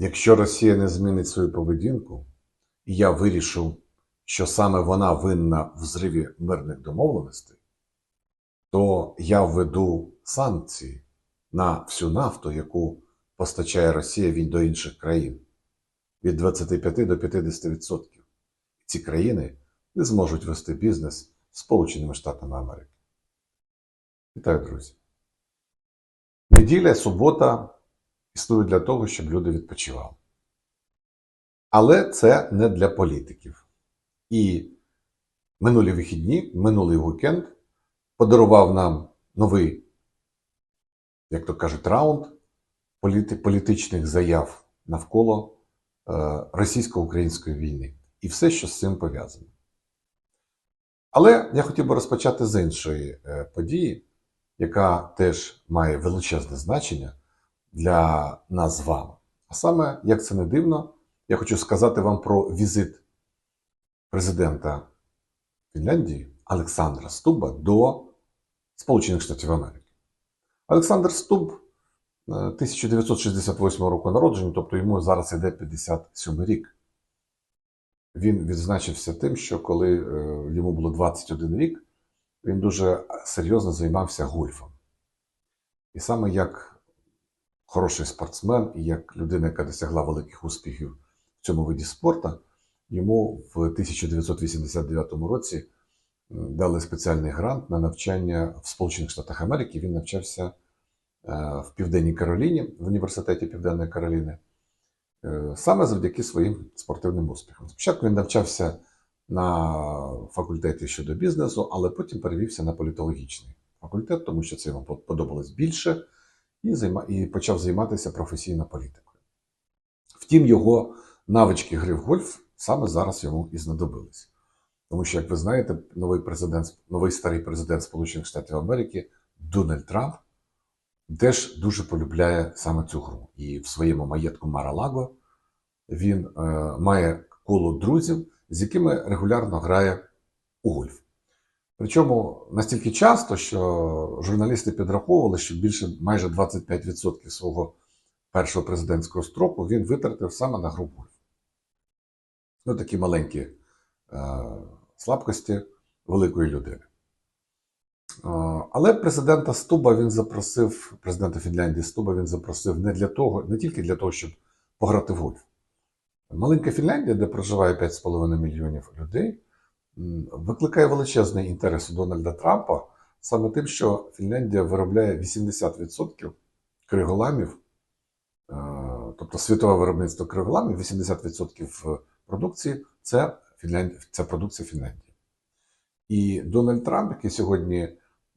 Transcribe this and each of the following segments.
Якщо Росія не змінить свою поведінку, і я вирішу, що саме вона винна в зриві мирних домовленостей, то я введу санкції на всю нафту, яку постачає Росія від до інших країн від 25 до 50%. Ці країни не зможуть вести бізнес Сполученими Штатами Америки. Вітаю, друзі. Неділя, субота існують для того, щоб люди відпочивали. Але це не для політиків. І минулі вихідні, минулий вікенд подарував нам новий, як то кажуть, раунд політи- політичних заяв навколо е, російсько-української війни і все, що з цим пов'язано. Але я хотів би розпочати з іншої е, події, яка теж має величезне значення для нас з вами. А саме, як це не дивно, я хочу сказати вам про візит президента Фінляндії Олександра Стуба до Сполучених Штатів Америки. Олександр Стуб е, 1968 року народження, тобто йому зараз йде 57 рік. Він відзначився тим, що коли е, йому було 21 рік, він дуже серйозно займався гольфом. І саме як хороший спортсмен і як людина, яка досягла великих успіхів в цьому виді спорту, йому в 1989 році дали спеціальний грант на навчання в Сполучених Штатах Америки. Він навчався е, в Південній Кароліні, в університеті Південної Кароліни, е, саме завдяки своїм спортивним успіхам. Спочатку він навчався на факультеті щодо бізнесу, але потім перевівся на політологічний факультет, тому що це йому подобалось більше, і, займа... і почав займатися професійно політикою. Втім, його навички гри в гольф саме зараз йому і знадобились. Тому що, як ви знаєте, новий президент, новий старий президент Сполучених Штатів Америки Дональд Трамп теж дуже полюбляє саме цю гру. І в своєму маєтку Маралаго він е, має коло друзів, з якими регулярно грає у гольф. Причому настільки часто, що журналісти підраховували, що більше майже 25% свого першого президентського строку він витратив саме на гру гольф. Ну, такі маленькі е, слабкості великої людини. Е, Але президента Стуба він запросив, президента Фінляндії Стуба він запросив не для того, не тільки для того, щоб пограти в гольф. Маленька Фінляндія, де проживає 5,5 мільйонів людей, викликає величезний інтерес у Дональда Трампа саме тим, що Фінляндія виробляє 80% криголамів, е, тобто світове виробництво криголамів, 80% продукції це, Фінлянд... це продукція Фінляндії. І Дональд Трамп, який сьогодні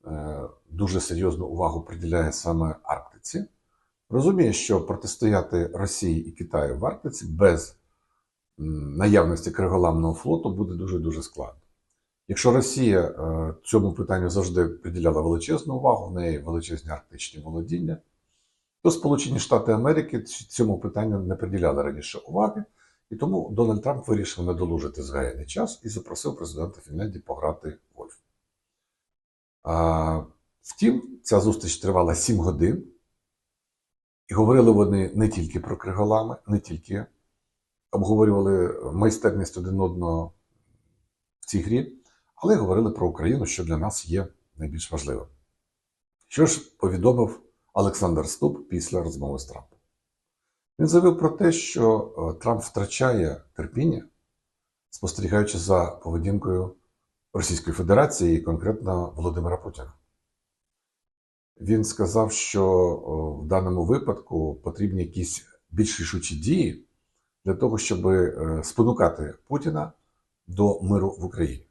е, дуже серйозну увагу приділяє саме Арктиці, розуміє, що протистояти Росії і Китаю в Арктиці без наявності криголамного флоту буде дуже-дуже складно. Якщо Росія е, цьому питанню завжди приділяла величезну увагу, в неї величезні арктичні володіння, то Сполучені Штати Америки цьому питанню не приділяли раніше уваги, і тому Дональд Трамп вирішив надолужити згаяний час і запросив президента Фінляндії пограти гольф. А, втім, ця зустріч тривала 7 годин, і говорили вони не тільки про криголами, не тільки обговорювали майстерність один одного в цій грі, але говорили про Україну, що для нас є найбільш важливим. Що ж повідомив Олександр Ступ після розмови з Трампом? Він заявив про те, що е, Трамп втрачає терпіння, спостерігаючи за поведінкою Російської Федерації і конкретно Володимира Путіна. Він сказав, що в даному випадку потрібні якісь більш рішучі дії для того, щоб е, спонукати Путіна до миру в Україні.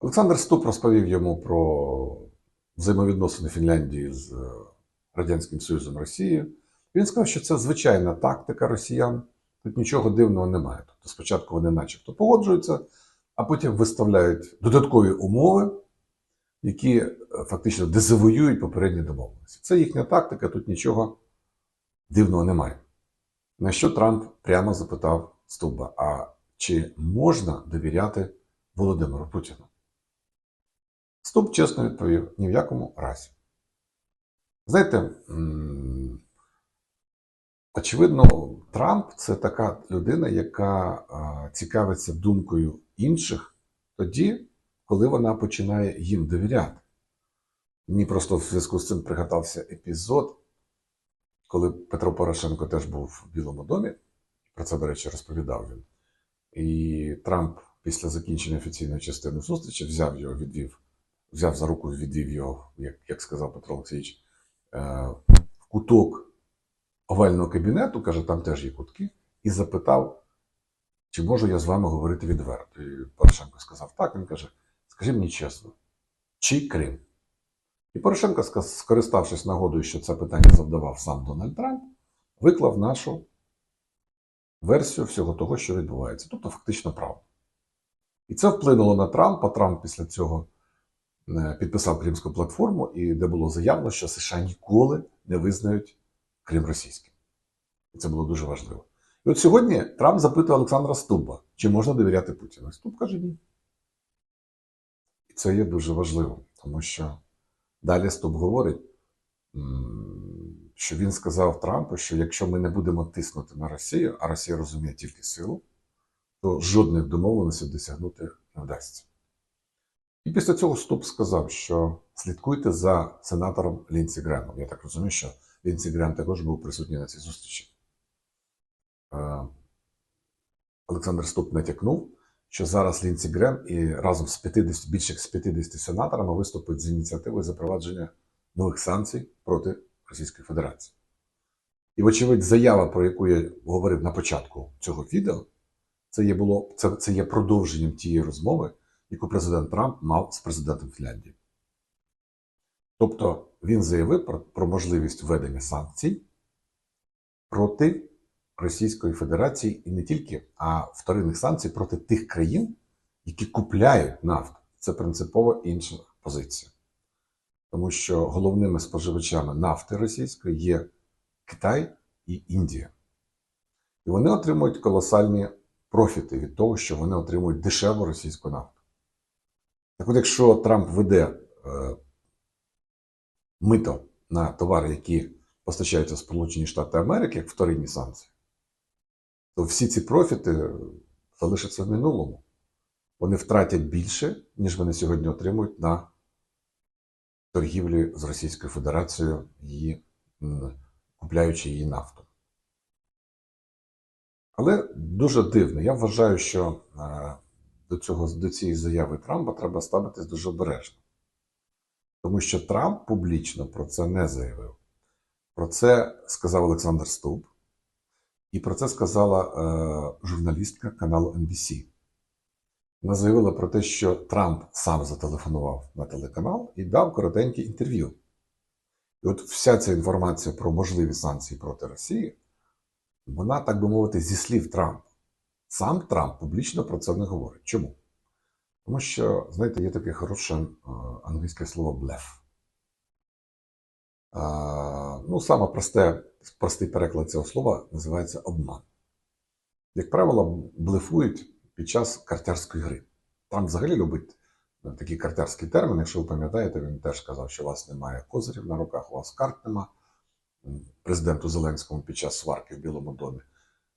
Олександр Ступ розповів йому про взаємовідносини Фінляндії з е, Радянським Союзом Росією. Він сказав, що це звичайна тактика росіян. Тут нічого дивного немає. Тобто спочатку вони начебто погоджуються, а потім виставляють додаткові умови, які е, фактично дезавоюють попередні домовленості. Це їхня тактика, тут нічого дивного немає. На що Трамп прямо запитав Стуба: а чи можна довіряти Володимиру Путіну? Стуб чесно відповів: ні в якому разі. Знаєте, Очевидно, Трамп це така людина, яка цікавиться думкою інших тоді, коли вона починає їм довіряти. Мені просто в зв'язку з цим пригадався епізод, коли Петро Порошенко теж був в Білому домі. Про це, до речі, розповідав він. І Трамп після закінчення офіційної частини зустрічі взяв його, відвів, взяв за руку, відвів його, як, як сказав Петро Олексійович, е, в куток овального кабінету, каже, там теж є кутки, і запитав, чи можу я з вами говорити відверто. І Порошенко сказав так. Він каже: скажи мені чесно, чи Крим? І Порошенко, скориставшись нагодою, що це питання завдавав сам Дональд Трамп, виклав нашу версію всього того, що відбувається, тобто фактично правду. І це вплинуло на Трампа. Трамп після цього е, підписав Кримську платформу, і де було заявлено, що США ніколи не визнають Крим російським. І це було дуже важливо. І от сьогодні Трамп запитує Олександра Стуба, чи можна довіряти Путіну. Стуб каже ні. І це є дуже важливо, тому що далі Стуб говорить, що він сказав Трампу, що якщо ми не будемо тиснути на Росію, а Росія розуміє тільки силу, то жодних домовленостей досягнути не вдасться. І після цього Ступ сказав, що слідкуйте за сенатором Лінсі Гремом. Я так розумію, що Лінсі Грем також був присутній на цій зустрічі. Е, Олександр Ступ натякнув, що зараз Лінсі Грем і разом з 50, більше як з 50 сенаторами виступить з ініціативою запровадження нових санкцій проти Російської Федерації. І, вочевидь, заява, про яку я говорив на початку цього відео, це є, було, це, це є продовженням тієї розмови, яку президент Трамп мав з президентом Фінляндії. Тобто він заявив про, про можливість введення санкцій проти Російської Федерації і не тільки, а вторинних санкцій проти тих країн, які купляють нафту. Це принципово інша позиція. Тому що головними споживачами нафти російської є Китай і Індія. І вони отримують колосальні профіти від того, що вони отримують дешеву російську нафту. Так от, якщо Трамп веде е, мито на товари, які постачаються Сполучені Штати Америки, як вторинні санкції, то всі ці профіти залишаться в минулому. Вони втратять більше, ніж вони сьогодні отримують на торгівлі з Російською Федерацією, її, купляючи її нафту. Але дуже дивно. Я вважаю, що е, до, цього, до цієї заяви Трампа треба ставитись дуже обережно. Тому що Трамп публічно про це не заявив. Про це сказав Олександр Ступ, і про це сказала е, журналістка каналу NBC. Вона заявила про те, що Трамп сам зателефонував на телеканал і дав коротеньке інтерв'ю. І от вся ця інформація про можливі санкції проти Росії, вона, так би мовити, зі слів Трампа. Сам Трамп публічно про це не говорить. Чому? Тому що, знаєте, є таке хороше е, англійське слово блеф. Ну, саме просте, простий переклад цього слова називається обман. Як правило, блефують під час картярської гри. Трамп взагалі любить е, такий картярський термін. Якщо ви пам'ятаєте, він теж сказав, що у вас немає козирів на руках, у вас карт нема президенту Зеленському під час сварки в Білому домі.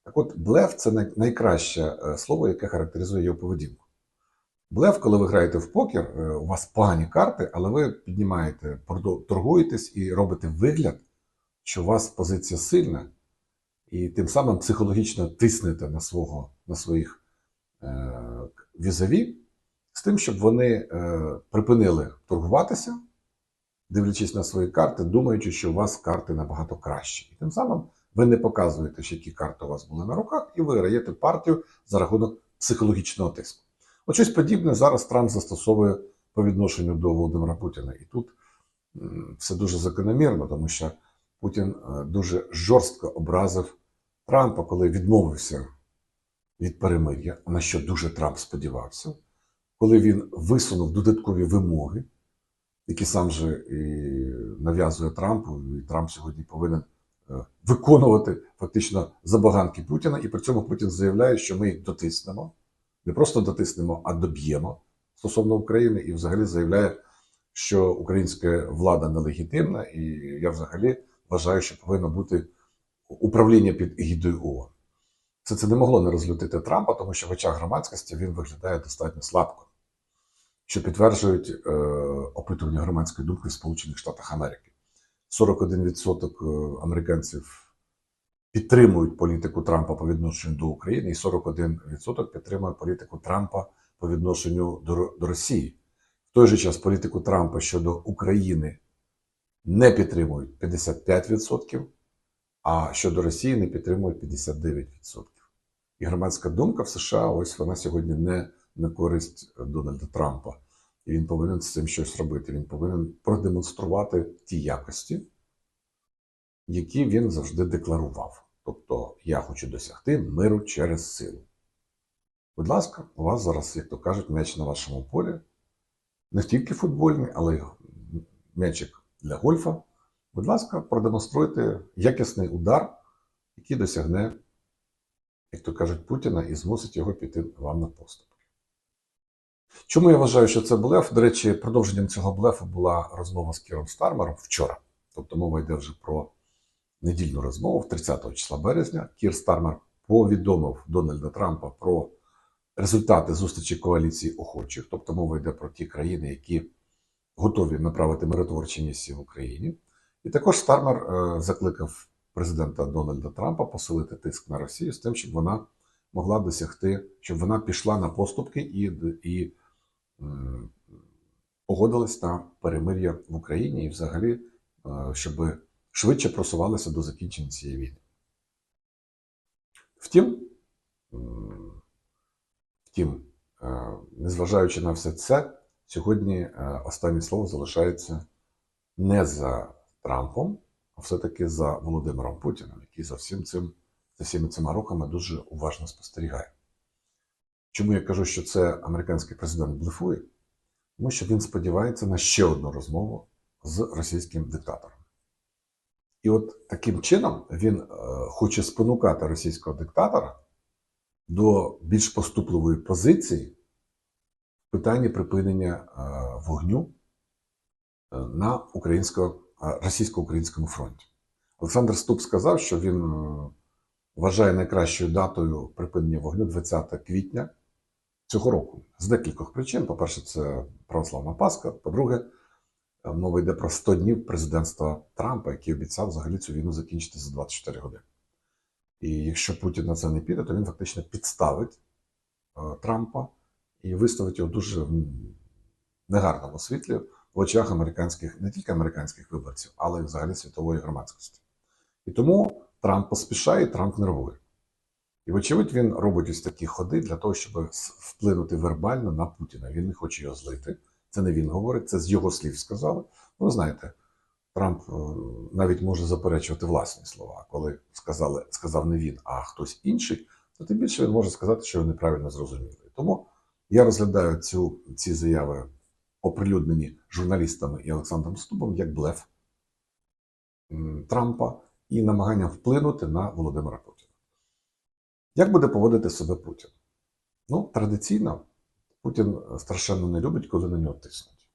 Так от, блеф це найкраще е, слово, яке характеризує його поведінку. Блеф, коли ви граєте в покер, е, у вас погані карти, але ви піднімаєте, торгуєтесь і робите вигляд, що у вас позиція сильна, і тим самим психологічно тиснете на, свого, на своїх е, візаві, з тим, щоб вони е, припинили торгуватися, дивлячись на свої карти, думаючи, що у вас карти набагато кращі. І тим самим ви не показуєте, що які карти у вас були на руках, і ви граєте партію за рахунок психологічного тиску. От щось подібне зараз Трамп застосовує по відношенню до Володимира Путіна. І тут все дуже закономірно, тому що Путін е, дуже жорстко образив Трампа, коли відмовився від перемир'я, на що дуже Трамп сподівався, коли він висунув додаткові вимоги, які сам же і нав'язує Трампу, і Трамп сьогодні повинен е, виконувати фактично забаганки Путіна, і при цьому Путін заявляє, що ми їх дотиснемо, не просто дотиснемо, а доб'ємо стосовно України, і взагалі заявляє, що українська влада нелегітимна, і я взагалі вважаю, що повинно бути управління під егідою ООН. Все це не могло не розлютити Трампа, тому що в очах громадськості він виглядає достатньо слабко, що підтверджують е, опитування громадської думки в Сполучених Штатах Америки. 41% е, американців підтримують політику Трампа по відношенню до України, і 41% підтримує політику Трампа по відношенню до, до Росії. В той же час політику Трампа щодо України не підтримують 55%, а щодо Росії не підтримують 59%. І громадська думка в США, ось вона сьогодні не на користь Дональда Трампа. І він повинен з цим щось робити. Він повинен продемонструвати ті якості, які він завжди декларував. Тобто, я хочу досягти миру через силу. Будь ласка, у вас зараз, як то кажуть, м'яч на вашому полі. Не тільки футбольний, але й м'ячик для гольфа. Будь ласка, продемонструйте якісний удар, який досягне, як то кажуть, Путіна і змусить його піти вам на поступки. Чому я вважаю, що це блеф? До речі, продовженням цього блефу була розмова з Кіром Стармером вчора. Тобто мова йде вже про недільну розмову 30 числа березня. Кір Стармер повідомив Дональда Трампа про результати зустрічі коаліції охочих, тобто мова йде про ті країни, які готові направити миротворчі місії в Україні. І також Стармер е, закликав президента Дональда Трампа посилити тиск на Росію з тим, щоб вона могла досягти, щоб вона пішла на поступки і, і погодилась на перемир'я в Україні і взагалі, е, щоб швидше просувалися до закінчення цієї війни. Втім, втім, е, незважаючи на все це, сьогодні е, останнє слово залишається не за Трампом, а все-таки за Володимиром Путіним, який за всім цим, за всіми цими роками дуже уважно спостерігає. Чому я кажу, що це американський президент блефує? Тому що він сподівається на ще одну розмову з російським диктатором. І от таким чином він е, хоче спонукати російського диктатора до більш поступливої позиції в питанні припинення е, вогню е, на українсько, е, російсько-українському фронті. Олександр Ступ сказав, що він вважає найкращою датою припинення вогню 20 квітня цього року з декількох причин. По-перше, це православна Пасха. По-друге, мова йде про 100 днів президентства Трампа, який обіцяв взагалі цю війну закінчити за 24 години. І якщо Путін на це не піде, то він фактично підставить Трампа і виставить його дуже в негарному світлі в очах американських, не тільки американських виборців, але й взагалі світової громадськості. І тому Трамп поспішає, Трамп нервує. І, вочевидь, він робить ось такі ходи для того, щоб вплинути вербально на Путіна. Він не хоче його злити. Це не він говорить, це з його слів сказали. Ну, ви знаєте, Трамп е, навіть може заперечувати власні слова. Коли сказали, сказав не він, а хтось інший, то тим більше він може сказати, що ви неправильно зрозуміли. Тому я розглядаю цю, ці заяви, оприлюднені журналістами і Олександром Стубом, як блеф Трампа і намагання вплинути на Володимира Путіна. Як буде поводити себе Путін? Ну, традиційно, Путін страшенно не любить, коли на нього тиснуть.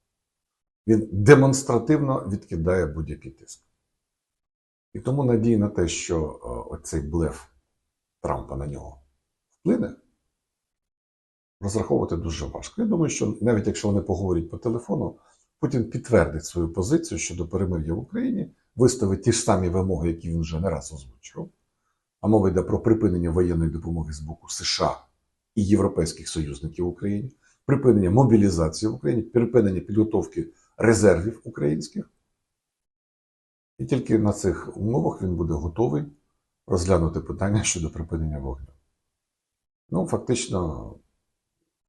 Він демонстративно відкидає будь-який тиск. І тому надії на те, що е, оцей блеф Трампа на нього вплине, розраховувати дуже важко. Я думаю, що навіть якщо вони поговорять по телефону, Путін підтвердить свою позицію щодо перемир'я в Україні, виставить ті ж самі вимоги, які він вже не раз озвучував. А мова йде про припинення воєнної допомоги з боку США і європейських союзників в Україні, припинення мобілізації в Україні, припинення підготовки резервів українських. І тільки на цих умовах він буде готовий розглянути питання щодо припинення вогню. Ну, фактично,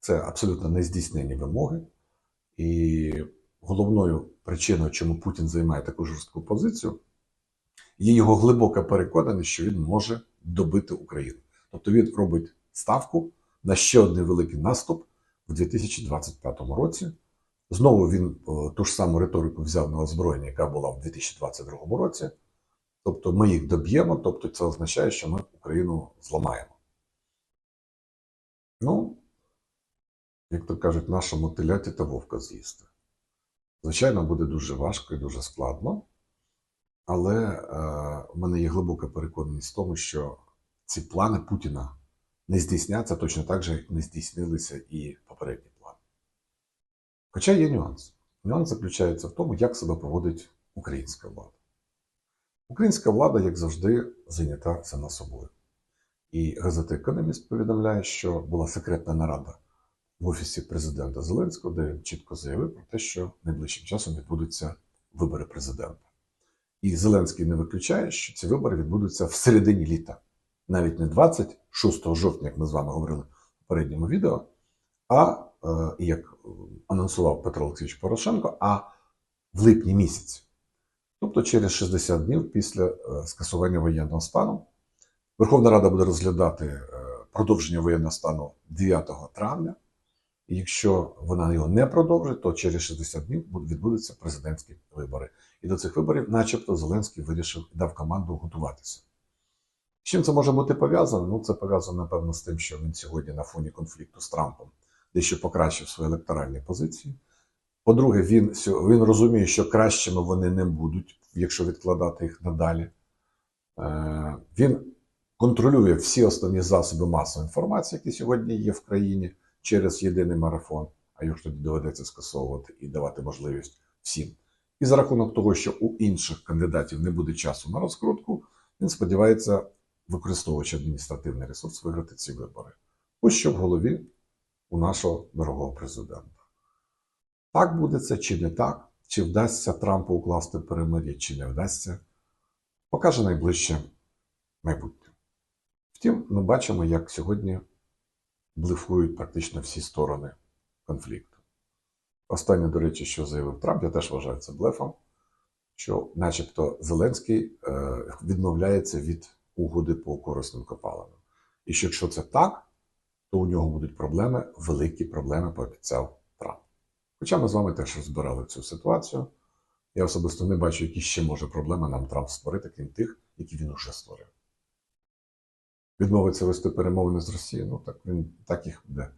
це абсолютно нездійснені вимоги. І головною причиною, чому Путін займає таку жорстку позицію, є його глибока переконаність, що він може добити Україну. Тобто він робить ставку на ще один великий наступ в 2025 році. Знову він е, ту ж саму риторику взяв на озброєння, яка була в 2022 році. Тобто ми їх доб'ємо, тобто це означає, що ми Україну зламаємо. Ну, як то кажуть, нашому теляті та вовка з'їсти. Звичайно, буде дуже важко і дуже складно. Але е, в мене є глибока переконаність в тому, що ці плани Путіна не здійсняться точно так же, як не здійснилися і попередні плани. Хоча є нюанс. Нюанс заключається в тому, як себе поводить українська влада. Українська влада, як завжди, зайнята сама собою. І газета Економіст повідомляє, що була секретна нарада в офісі президента Зеленського, де він чітко заявив про те, що найближчим часом відбудуться вибори президента. І Зеленський не виключає, що ці вибори відбудуться в середині літа, навіть не 26 жовтня, як ми з вами говорили в попередньому відео, а е, як анонсував Петро Олексійович Порошенко, а в липні місяці. Тобто через 60 днів після е, скасування воєнного стану Верховна Рада буде розглядати е, продовження воєнного стану 9 травня. Якщо вона його не продовжить, то через 60 днів відбудуться президентські вибори. І до цих виборів, начебто, Зеленський вирішив дав команду готуватися. З чим це може бути пов'язано? Ну, це пов'язано, напевно, з тим, що він сьогодні на фоні конфлікту з Трампом дещо покращив свої електоральні позиції. По-друге, він, він розуміє, що кращими вони не будуть, якщо відкладати їх надалі. Е, Він контролює всі основні засоби масової інформації, які сьогодні є в країні через єдиний марафон, а його ж тоді доведеться скасовувати і давати можливість всім. І за рахунок того, що у інших кандидатів не буде часу на розкрутку, він сподівається, використовуючи адміністративний ресурс, виграти ці вибори. Ось що в голові у нашого дорогого президента. Так буде це чи не так, чи вдасться Трампу укласти перемир'я, чи не вдасться, покаже найближче майбутнє. Втім, ми бачимо, як сьогодні блефують практично всі сторони конфлікту. Останнє, до речі, що заявив Трамп, я теж вважаю це блефом, що, начебто, Зеленський е, відмовляється від угоди по корисним копалинам. І що якщо це так, то у нього будуть проблеми, великі проблеми, пообіцяв Трамп. Хоча ми з вами теж розбирали цю ситуацію. Я особисто не бачу, які ще може проблеми нам Трамп створити, крім тих, які він уже створив. Відмовиться вести перемовини з Росією, ну так він так їх буде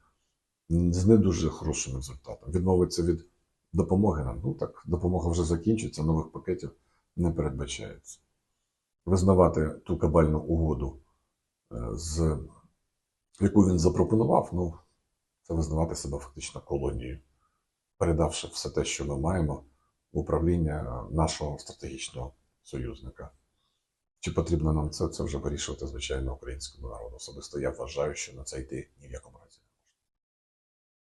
з не дуже хорошим результатом. Відмовиться від допомоги нам. Ну так допомога вже закінчиться, нових пакетів не передбачається. Визнавати ту кабальну угоду, е, з яку він запропонував, ну це визнавати себе фактично колонією, передавши все те, що ми маємо в управління нашого стратегічного союзника. Чи потрібно нам це, це вже вирішувати, звичайно, українському народу. Особисто я вважаю, що на це йти ні в якому разі не можна.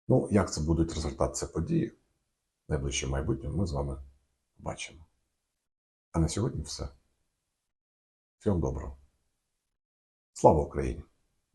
Ну, як це будуть результати події в найближчому майбутньому, ми з вами побачимо. А на сьогодні все. Всього доброго. Слава Україні!